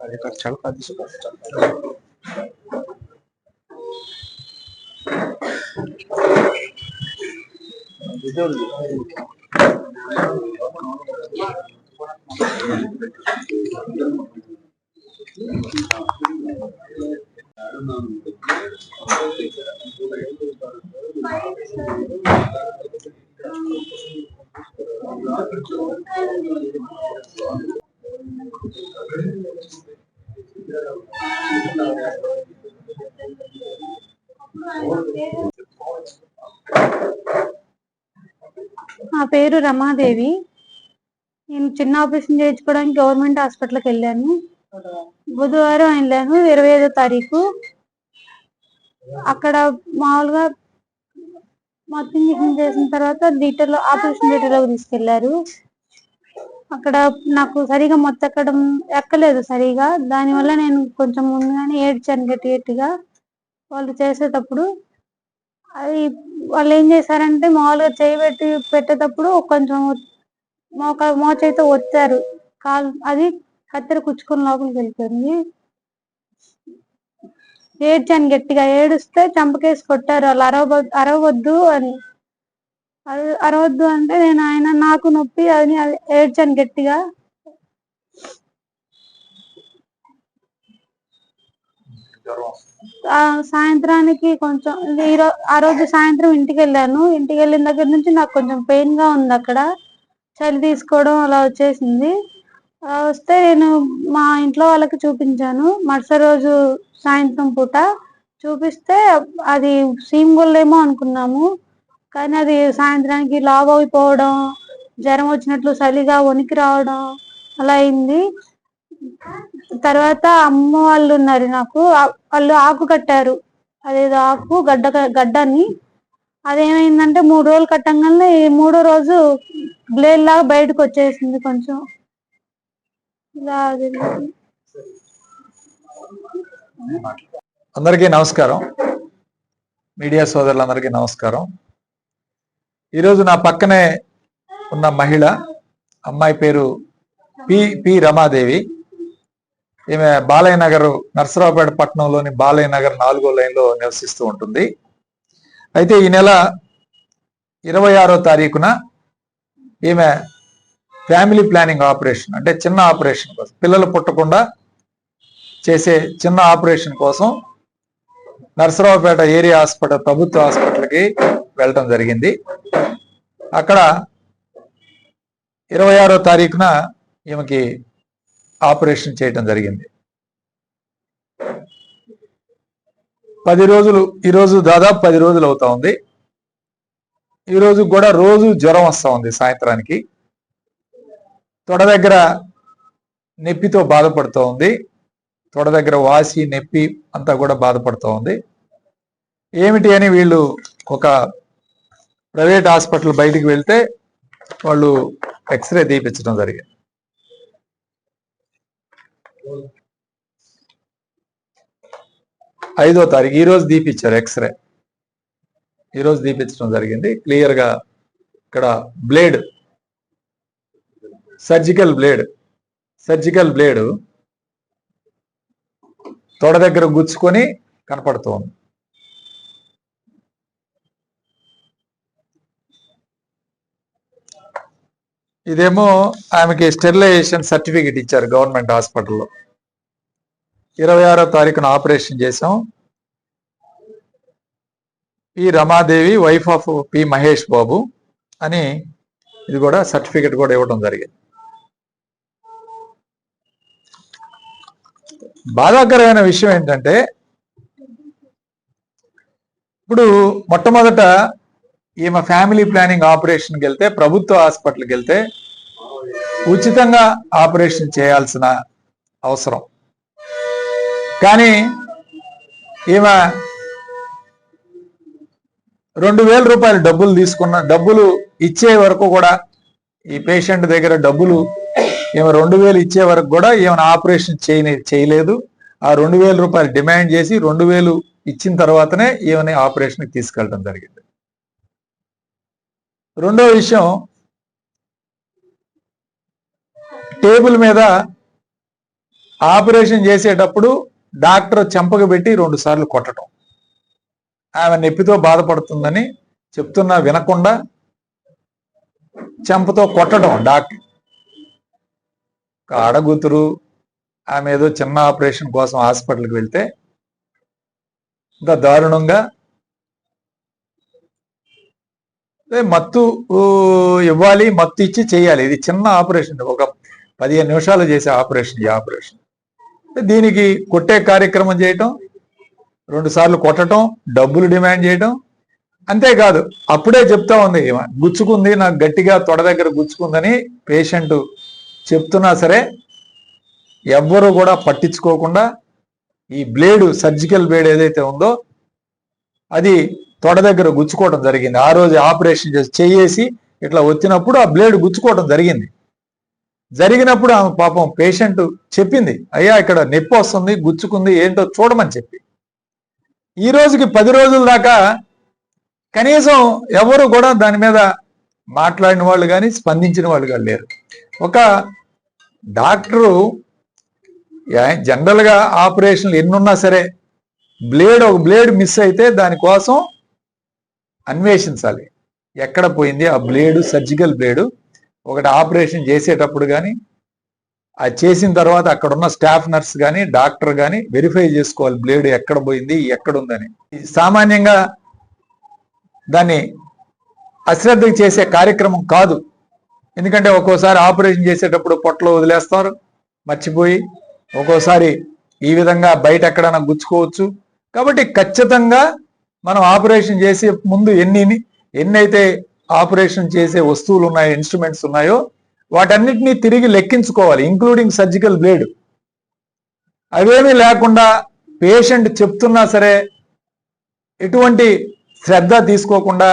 아니 잘 가질 수가 없잖아. 음. నా పేరు రమాదేవి. నేను చిన్న ఆపరేషన్ చేయించుకోవడానికి గవర్నమెంట్ హాస్పిటల్కి వెళ్ళాను. బుధవారం వెళ్ళాను ఇరవై ఐదో తారీఖు. అక్కడ మామూలుగా మొత్తం ఇంజక్షన్ చేసిన తర్వాత థియేటర్లో ఆపరేషన్ థియేటర్లోకి తీసుకెళ్ళారు. అక్కడ నాకు సరిగా మొత్తెక్కడం ఎక్కలేదు సరిగా. దానివల్ల నేను కొంచెం ముందుగానే ఏడ్చాను గట్టి గట్టిగా. వాళ్ళు చేసేటప్పుడు అది వాళ్ళు ఏం చేశారంటే మామూలుగా చేయి పెట్టి పెట్టేటప్పుడు కొంచెం మోక మోచేయితో వచ్చారు కాలు అది కత్తెర కుచ్చుకొని లోపలికి వెళ్ళిపోయింది. ఏడ్చాను గట్టిగా. ఏడుస్తే చంపకేసి కొట్టారు వాళ్ళు. అరవ అరవద్దు అని. అరవద్దు అంటే నేను ఆయన నాకు నొప్పి అని అది ఏడ్చాను గట్టిగా. సాయంత్రానికి కొంచెం ఈ ఆ రోజు సాయంత్రం ఇంటికి వెళ్ళాను ఇంటికి వెళ్ళిన దగ్గర నుంచి నాకు కొంచెం పెయిన్గా ఉంది అక్కడ. చలి తీసుకోవడం అలా వచ్చేసింది. వస్తే నేను మా ఇంట్లో వాళ్ళకి చూపించాను. మరుసటి రోజు సాయంత్రం పూట చూపిస్తే అది సీమ్ గుళ్ళేమో అనుకున్నాము. కానీ అది సాయంత్రానికి లావ్ అయిపోవడం జ్వరం వచ్చినట్లు చలిగా వణికి రావడం అలా అయింది. తర్వాత అమ్మ వాళ్ళు ఉన్నారు నాకు. వాళ్ళు ఆకు కట్టారు. అదేదో ఆకు గడ్డ గడ్డని. అదేమైందంటే మూడు రోజులు కట్టంగానే ఈ మూడో రోజు బ్లేడ్ లాగా బయటకు వచ్చేసింది కొంచెం. అందరికీ నమస్కారం. మీడియా సోదరులందరికీ నమస్కారం. ఈరోజు నా పక్కనే ఉన్న మహిళ అమ్మాయి పేరు పి పి రమాదేవి. ఈమె బాలయ్య నగర్ నర్సరావుపేట పట్టణంలోని బాలయ్య నగర్ నాలుగో లైన్లో నివసిస్తూ ఉంటుంది. అయితే ఈ నెల ఇరవై ఆరో తారీఖున ఈమె ఫ్యామిలీ ప్లానింగ్ ఆపరేషన్ అంటే చిన్న ఆపరేషన్ కోసం. పిల్లలు పుట్టకుండా చేసే చిన్న ఆపరేషన్ కోసం నరసరావుపేట ఏరియా హాస్పిటల్ ప్రభుత్వ హాస్పిటల్కి వెళ్ళటం జరిగింది. అక్కడ ఇరవై ఆరో తారీఖున ఈమెకి ఆపరేషన్ చేయటం జరిగింది. పది రోజులు ఈరోజు దాదాపు పది రోజులు అవుతా ఉంది. ఈరోజు కూడా రోజు జ్వరం వస్తూ ఉంది సాయంత్రానికి. తొడ దగ్గర నొప్పితో బాధపడుతూ ఉంది. తొడ దగ్గర వాసి నొప్పి అంతా కూడా బాధపడుతూ ఉంది. ఏమిటి అని వీళ్ళు ఒక ప్రైవేట్ హాస్పిటల్ బయటికి వెళ్తే వాళ్ళు ఎక్స్రే తీపించడం జరిగింది. ఐదో తారీఖు ఈరోజు తీపిచ్చారు ఎక్స్రే. ఈ రోజు తీపించడం జరిగింది. క్లియర్గా ఇక్కడ blade surgical blade surgical blade తొడ దగ్గర గుచ్చుకొని కనపడుతోంది ఇదేమో ఆమెకి స్టెరిలైజేషన్ సర్టిఫికేట్ ఇచ్చారు గవర్నమెంట్ హాస్పిటల్లో. ఇరవై ఆరో తారీఖున ఆపరేషన్ చేసాం P Ramadevi wife of P Mahesh Babu అని ఇది కూడా సర్టిఫికెట్ కూడా ఇవ్వడం జరిగింది. బాధాకరమైన విషయం ఏంటంటే ఇప్పుడు మొట్టమొదట ఈమె ఫ్యామిలీ ప్లానింగ్ ఆపరేషన్కి వెళ్తే ప్రభుత్వ హాస్పిటల్కి వెళ్తే ఉచితంగా ఆపరేషన్ చేయాల్సిన అవసరం. కానీ ఈమె రెండు వేల రూపాయలు డబ్బులు తీసుకున్న డబ్బులు ఇచ్చే వరకు కూడా ఈ పేషెంట్ దగ్గర డబ్బులు ఈమె రెండు వేలు ఇచ్చే వరకు కూడా ఈమెను ఆపరేషన్ చేయని చేయలేదు. ఆ రెండు వేల రూపాయలు డిమాండ్ చేసి రెండు వేలు ఇచ్చిన తర్వాతనే ఈమెని ఆపరేషన్కి తీసుకెళ్ళడం జరిగింది. రెండో విషయం టేబుల్ మీద ఆపరేషన్ చేసేటప్పుడు డాక్టర్ చెంపకు పెట్టి రెండు సార్లు కొట్టడం. ఆమె నొప్పితో బాధపడుతుందని చెప్తున్నా వినకుండా చెంపతో కొట్టడం డాక్టర్ ఒక ఆడగూతురు ఆమె ఏదో చిన్న ఆపరేషన్ కోసం హాస్పిటల్కి వెళ్తే ఇంకా దారుణంగా మత్తు ఇవ్వాలి మత్తు ఇచ్చి చేయాలి. ఇది చిన్న ఆపరేషన్. ఒక పదిహేను నిమిషాలు చేసే ఆపరేషన్ ఈ ఆపరేషన్. దీనికి కొట్టే కార్యక్రమం చేయటం రెండు సార్లు కొట్టడం డబ్బులు డిమాండ్ చేయటం అంతేకాదు అప్పుడే చెప్తా ఉంది గుచ్చుకుంది నాకు గట్టిగా తొడ దగ్గర గుచ్చుకుందని పేషెంట్ చెప్తున్నా సరే ఎవ్వరూ కూడా పట్టించుకోకుండా ఈ బ్లేడు సర్జికల్ బ్లేడ్ ఏదైతే ఉందో అది తొడ దగ్గర గుచ్చుకోవడం జరిగింది. ఆ రోజు ఆపరేషన్ చేసి చేసి ఇట్లా వచ్చినప్పుడు ఆ బ్లేడ్ గుచ్చుకోవడం జరిగింది. జరిగినప్పుడు ఆమె పాపం పేషెంట్ చెప్పింది అయ్యా ఇక్కడ నొప్పి వస్తుంది గుచ్చుకుంది ఏంటో చూడమని చెప్పి. ఈ రోజుకి పది రోజుల దాకా కనీసం ఎవరు కూడా దాని మీద మాట్లాడిన వాళ్ళు కానీ స్పందించిన వాళ్ళు కానీ లేరు. ఒక డాక్టరు జనరల్గా ఆపరేషన్లు ఎన్నున్నా సరే బ్లేడ్ ఒక బ్లేడ్ మిస్ అయితే దానికోసం అన్వేషించాలి. ఎక్కడ పోయింది ఆ బ్లేడు సర్జికల్ బ్లేడు? ఒకటి ఆపరేషన్ చేసేటప్పుడు కానీ అది చేసిన తర్వాత అక్కడ ఉన్న స్టాఫ్ నర్స్ కానీ డాక్టర్ కానీ వెరిఫై చేసుకోవాలి బ్లేడ్ ఎక్కడ పోయింది ఎక్కడ ఉందని. సామాన్యంగా దాన్ని అశ్రద్ధ చేసే కార్యక్రమం కాదు. ఎందుకంటే ఒక్కోసారి ఆపరేషన్ చేసేటప్పుడు పొట్టలో వదిలేస్తారు మర్చిపోయి ఒక్కోసారి ఈ విధంగా బయట ఎక్కడైనా గుచ్చుకోవచ్చు. కాబట్టి ఖచ్చితంగా మనం ఆపరేషన్ చేసే ముందు ఎన్ని ఎన్నైతే ఆపరేషన్ చేసే వస్తువులు ఉన్నాయో ఇన్స్ట్రుమెంట్స్ ఉన్నాయో వాటన్నిటినీ తిరిగి లెక్కించుకోవాలి ఇంక్లూడింగ్ సర్జికల్ బ్లేడ్. అవేమీ లేకుండా పేషెంట్ చెప్తున్నా సరే ఎటువంటి శ్రద్ధ తీసుకోకుండా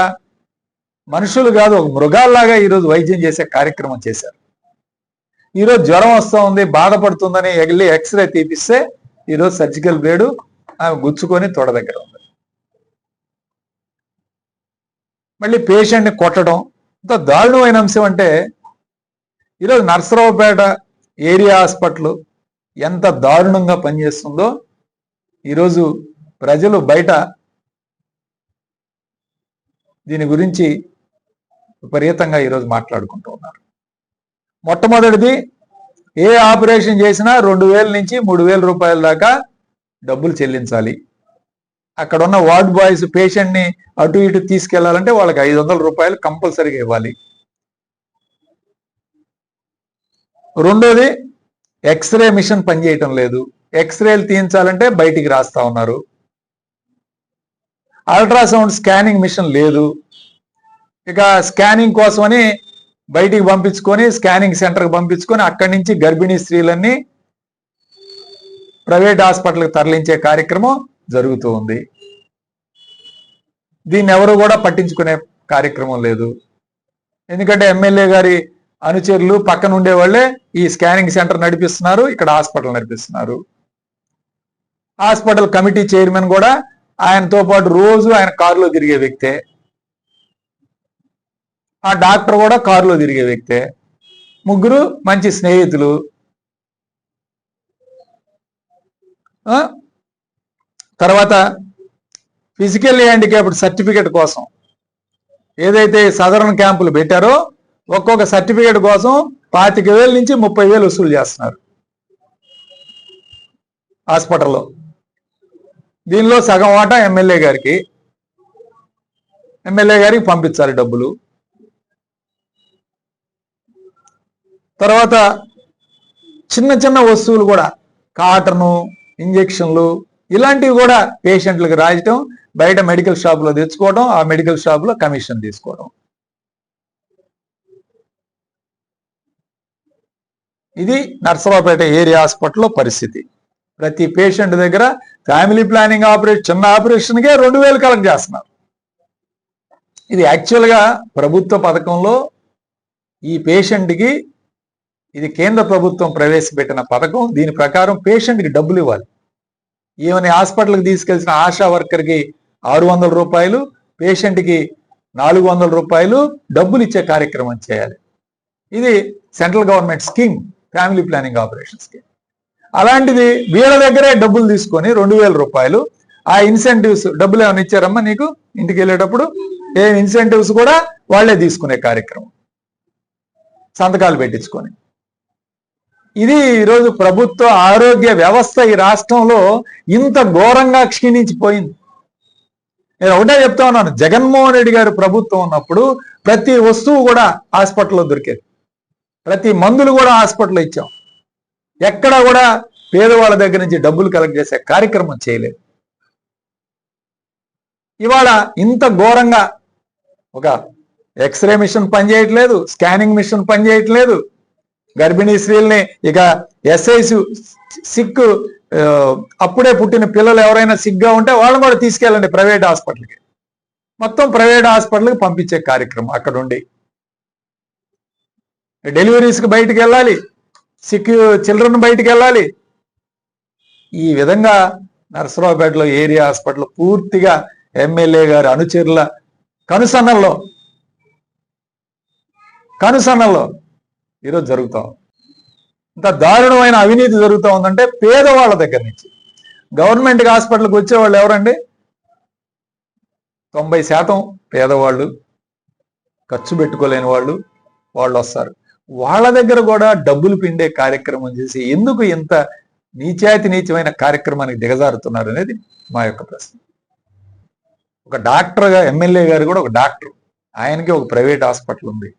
మనుషులు కాదు ఒక మృగాల్లాగా ఈరోజు వైద్యం చేసే కార్యక్రమం చేశారు. ఈరోజు జ్వరం వస్తూ ఉంది బాధపడుతుందని వెళ్ళి ఎక్స్రే తీపిస్తే ఈరోజు సర్జికల్ బ్లేడు ఆమె గుచ్చుకొని తొడ దగ్గర ఉంది. మళ్ళీ పేషెంట్ని కొట్టడం ఇంత దారుణమైన అంశం అంటే ఈరోజు నర్సరావుపేట ఏరియా హాస్పిటల్ ఎంత దారుణంగా పనిచేస్తుందో ఈరోజు ప్రజలు బయట దీని గురించి విపరీతంగా ఈరోజు మాట్లాడుకుంటూ ఉన్నారు. మొట్టమొదటిది ఏ ఆపరేషన్ చేసినా రెండు వేల నుంచి మూడు వేల రూపాయల దాకా డబ్బులు చెల్లించాలి. అక్కడ ఉన్న వార్డ్ బాయ్స్ పేషెంట్ని అటు ఇటు తీసుకెళ్ళాలంటే వాళ్ళకి ఐదు వందల రూపాయలు కంపల్సరీగా ఇవ్వాలి. రెండోది ఎక్స్రే మిషన్ పనిచేయటం లేదు. ఎక్స్రేలు తీయించాలంటే బయటికి రాస్తా ఉన్నారు. అల్ట్రాసౌండ్ స్కానింగ్ మిషన్ లేదు. ఇక స్కానింగ్ కోసమని బయటికి పంపించుకొని స్కానింగ్ సెంటర్కి పంపించుకొని అక్కడి నుంచి గర్భిణీ స్త్రీలన్నీ ప్రైవేట్ హాస్పిటల్కి తరలించే కార్యక్రమం జరుగుతూ ఉంది. దీన్ని ఎవరు కూడా పట్టించుకునే కార్యక్రమం లేదు. ఎందుకంటే ఎమ్మెల్యే గారి అనుచరులు పక్కన ఉండే వాళ్ళే ఈ స్కానింగ్ సెంటర్ నడిపిస్తున్నారు ఇక్కడ హాస్పిటల్ నడిపిస్తున్నారు. హాస్పిటల్ కమిటీ చైర్మన్ కూడా ఆయనతో పాటు రోజు ఆయన కారులో తిరిగే వ్యక్తే. ఆ డాక్టర్ కూడా కారులో తిరిగే వ్యక్తే. ముగ్గురు మంచి స్నేహితులు. తర్వాత ఫిజికల్ హ్యాండిక్యాప్డ్ సర్టిఫికేట్ కోసం ఏదైతే సదరన్ క్యాంపులు పెట్టారో ఒక్కొక్క సర్టిఫికేట్ కోసం పాతిక వేల నుంచి ముప్పై వేలు వసూలు చేస్తున్నారు. హాస్పిటల్లో. దీనిలో సగం వాటా ఎమ్మెల్యే గారికి. ఎమ్మెల్యే గారికి పంపించాలి డబ్బులు. తర్వాత చిన్న చిన్న వస్తువులు కూడా కాటను ఇంజెక్షన్లు ఇలాంటివి కూడా పేషెంట్లకు రాయటం బయట మెడికల్ షాప్లో తెచ్చుకోవడం ఆ మెడికల్ షాప్లో కమిషన్ తీసుకోవడం ఇది నర్సరావుపేట ఏరియా హాస్పిటల్లో పరిస్థితి. ప్రతి పేషెంట్ దగ్గర ఫ్యామిలీ ప్లానింగ్ ఆపరేషన్ చిన్న ఆపరేషన్కే రెండు వేలు కలెక్ట్ చేస్తున్నారు. ఇది యాక్చువల్గా ప్రభుత్వ పథకంలో ఈ పేషెంట్కి ఇది కేంద్ర ప్రభుత్వం ప్రవేశపెట్టిన పథకం. దీని ప్రకారం పేషెంట్కి డబ్బులు ఇవ్వాలి. ఈమెని హాస్పిటల్కి తీసుకెళ్ళిన ఆశా వర్కర్కి ఆరు వందల రూపాయలు పేషెంట్కి నాలుగు వందల రూపాయలు డబ్బులు ఇచ్చే కార్యక్రమం చేయాలి. ఇది central government scheme family planning operation scheme. అలాంటిది వీళ్ళ దగ్గరే డబ్బులు తీసుకొని రెండు వేల రూపాయలు ఆ ఇన్సెంటివ్స్ డబ్బులు ఏమైనా ఇచ్చారమ్మా నీకు? ఇంటికి వెళ్ళేటప్పుడు? ఏ ఇన్సెంటివ్స్ కూడా వాళ్ళే తీసుకునే కార్యక్రమం. సంతకాలు పెట్టించుకొని. ఇది ఈరోజు ప్రభుత్వ ఆరోగ్య వ్యవస్థ ఈ రాష్ట్రంలో ఇంత ఘోరంగా క్షీణించిపోయింది. నేను ఒకటే చెప్తా ఉన్నాను జగన్మోహన్ రెడ్డి గారు ప్రభుత్వం ఉన్నప్పుడు ప్రతి వస్తువు కూడా హాస్పిటల్లో దొరికేది. ప్రతి మందులు కూడా హాస్పిటల్లో ఇచ్చాం. ఎక్కడ కూడా పేదవాళ్ళ దగ్గర నుంచి డబ్బులు కలెక్ట్ చేసే కార్యక్రమం చేయలేదు. ఇవాళ ఇంత ఘోరంగా ఒక ఎక్స్రే మిషన్ పనిచేయట్లేదు స్కానింగ్ మిషన్ పనిచేయట్లేదు గర్భిణీ స్త్రీల్ని ఇక ఎస్ఐస్ సిక్ అప్పుడే పుట్టిన పిల్లలు ఎవరైనా సిగ్గా ఉంటే వాళ్ళని కూడా తీసుకెళ్ళండి ప్రైవేట్ హాస్పిటల్కి. మొత్తం ప్రైవేట్ హాస్పిటల్కి పంపించే కార్యక్రమం అక్కడ ఉండి డెలివరీస్కి బయటికి వెళ్ళాలి. సిక్ చిల్డ్రన్ బయటికి వెళ్ళాలి. ఈ విధంగా నరసరావుపేటలో ఏరియా హాస్పిటల్ పూర్తిగా ఎమ్మెల్యే గారి అనుచరుల కనుసన్నల్లో కనుసన్నల్లో ఈరోజు జరుగుతూ ఉంది. ఇంత దారుణమైన అవినీతి జరుగుతూ ఉందంటే పేదవాళ్ళ దగ్గర నుంచి. గవర్నమెంట్ హాస్పిటల్కి వచ్చేవాళ్ళు ఎవరండి? తొంభై శాతం పేదవాళ్ళు ఖర్చు పెట్టుకోలేని వాళ్ళు వాళ్ళు వస్తారు. వాళ్ళ దగ్గర కూడా డబ్బులు పిండే కార్యక్రమం చేసి ఎందుకు ఇంత నీచాతి నీచమైన కార్యక్రమానికి దిగజారుతున్నారు అనేది మా యొక్క ప్రశ్న. ఒక డాక్టర్గా ఎమ్మెల్యే గారు కూడా ఒక డాక్టర్. ఆయనకి ఒక ప్రైవేట్ హాస్పిటల్ ఉంది.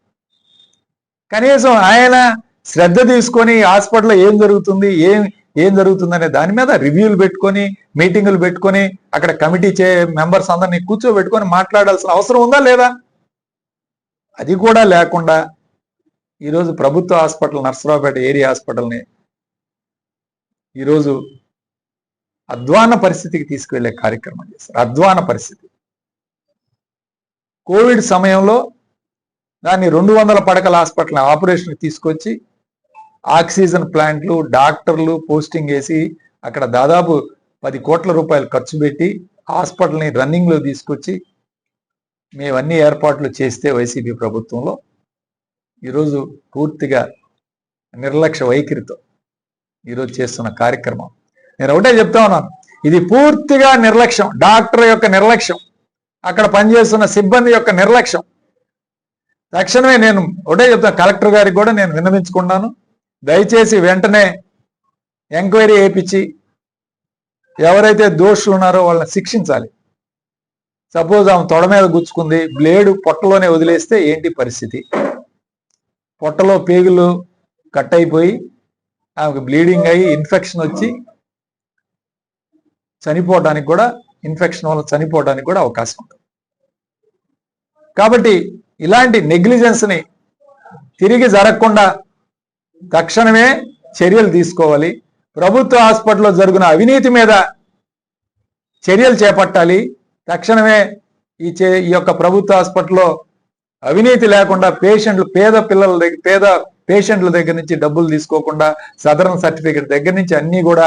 కనీసం ఆయన శ్రద్ధ తీసుకొని హాస్పిటల్లో ఏం జరుగుతుంది ఏం ఏం జరుగుతుందనే దాని మీద రివ్యూలు పెట్టుకొని మీటింగులు పెట్టుకొని అక్కడ కమిటీ చే మెంబర్స్ అందరినీ కూర్చోబెట్టుకొని మాట్లాడాల్సిన అవసరం ఉందా లేదా? అది కూడా లేకుండా ఈరోజు ప్రభుత్వ హాస్పిటల్ నర్సరావుపేట ఏరియా హాస్పిటల్ని ఈరోజు అధ్వాన పరిస్థితికి తీసుకువెళ్ళే కార్యక్రమం చేశారు. అధ్వాన పరిస్థితి. కోవిడ్ సమయంలో దాన్ని రెండు వందల పడకల హాస్పిటల్ ఆపరేషన్కి తీసుకొచ్చి ఆక్సిజన్ ప్లాంట్లు డాక్టర్లు పోస్టింగ్ వేసి అక్కడ దాదాపు పది కోట్ల రూపాయలు ఖర్చు పెట్టి హాస్పిటల్ని రన్నింగ్లో తీసుకొచ్చి మేమన్నీ ఏర్పాట్లు చేస్తే వైసీపీ ప్రభుత్వంలో ఈరోజు పూర్తిగా నిర్లక్ష్య వైఖరితో ఈరోజు చేస్తున్న కార్యక్రమం. నేను ఒకటే చెప్తా ఉన్నాను ఇది పూర్తిగా నిర్లక్ష్యం డాక్టర్ యొక్క నిర్లక్ష్యం అక్కడ పనిచేస్తున్న సిబ్బంది యొక్క నిర్లక్ష్యం. తక్షణమే నేను ఒకటే చెప్తాను కలెక్టర్ గారికి కూడా నేను విన్నవించుకున్నాను దయచేసి వెంటనే ఎంక్వైరీ వేయించి ఎవరైతే దోషులు ఉన్నారో వాళ్ళని శిక్షించాలి. సపోజ్ ఆమె తొడ మీద గుచ్చుకుంది బ్లేడు పొట్టలోనే వదిలేస్తే ఏంటి పరిస్థితి? పొట్టలో పేగులు కట్ అయిపోయి ఆమెకు బ్లీడింగ్ అయ్యి ఇన్ఫెక్షన్ వచ్చి చనిపోవడానికి కూడా ఇన్ఫెక్షన్ వల్ల చనిపోవడానికి కూడా అవకాశం ఉంటుంది. కాబట్టి ఇలాంటి నెగ్లిజెన్స్ని తిరిగి జరగకుండా తక్షణమే చర్యలు తీసుకోవాలి. ప్రభుత్వ హాస్పిటల్లో జరిగిన అవినీతి మీద చర్యలు చేపట్టాలి. తక్షణమే ఈ చే ఈ యొక్క ప్రభుత్వ హాస్పిటల్లో అవినీతి లేకుండా పేషెంట్లు పేద పిల్లల దగ్గర పేద పేషెంట్ల దగ్గర నుంచి డబ్బులు తీసుకోకుండా సదరన్ సర్టిఫికేట్ దగ్గర నుంచి అన్నీ కూడా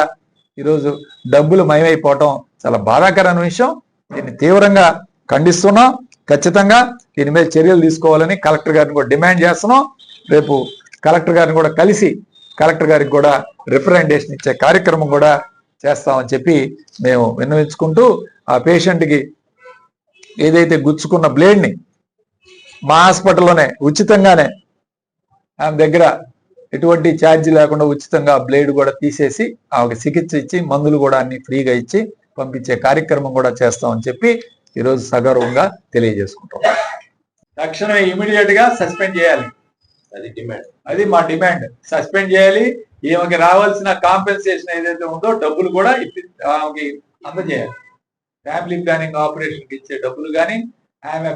ఈరోజు డబ్బులు మయమైపోవటం చాలా బాధాకరమైన విషయం. దీన్ని తీవ్రంగా ఖండిస్తున్నాం. ఖచ్చితంగా దీని మీద చర్యలు తీసుకోవాలని కలెక్టర్ గారిని కూడా డిమాండ్ చేస్తున్నాం. రేపు కలెక్టర్ గారిని కూడా కలిసి కలెక్టర్ గారికి కూడా రిప్రజెంటేషన్ ఇచ్చే కార్యక్రమం కూడా చేస్తామని చెప్పి మేము విన్నవించుకుంటూ ఆ పేషెంట్కి ఏదైతే గుచ్చుకున్న బ్లేడ్ని మా హాస్పిటల్లోనే ఉచితంగానే ఆమె దగ్గర ఎటువంటి ఛార్జ్ లేకుండా ఉచితంగా బ్లేడ్ కూడా తీసేసి ఆమెకు చికిత్స ఇచ్చి మందులు కూడా అన్ని ఫ్రీగా ఇచ్చి పంపించే కార్యక్రమం కూడా చేస్తామని చెప్పి ఈరోజు సగర్వంగా తెలియజేసుకుంటాం. తక్షణమే ఇమీడియట్గా సస్పెండ్ చేయాలి. అది డిమాండ్ అది మా డిమాండ్ సస్పెండ్ చేయాలి. ఈమెకి రావాల్సిన కాంపెన్సేషన్ ఏదైతే ఉందో డబ్బులు కూడా ఇప్పి ఆమెకి అందజేయాలి. ఫ్యామిలీ ప్లానింగ్ ఆపరేషన్ ఇచ్చే డబ్బులు కానీ ఆమె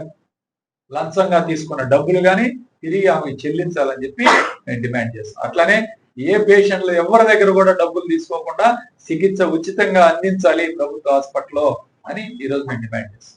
లంచంగా తీసుకున్న డబ్బులు కానీ తిరిగి ఆమెకి చెల్లించాలని చెప్పి మేము డిమాండ్ చేస్తాం. అట్లానే ఏ పేషెంట్లు ఎవరి దగ్గర కూడా డబ్బులు తీసుకోకుండా చికిత్స ఉచితంగా అందించాలి ప్రభుత్వ హాస్పిటల్లో అని ఈరోజు మేము డిమాండ్ చేస్తాం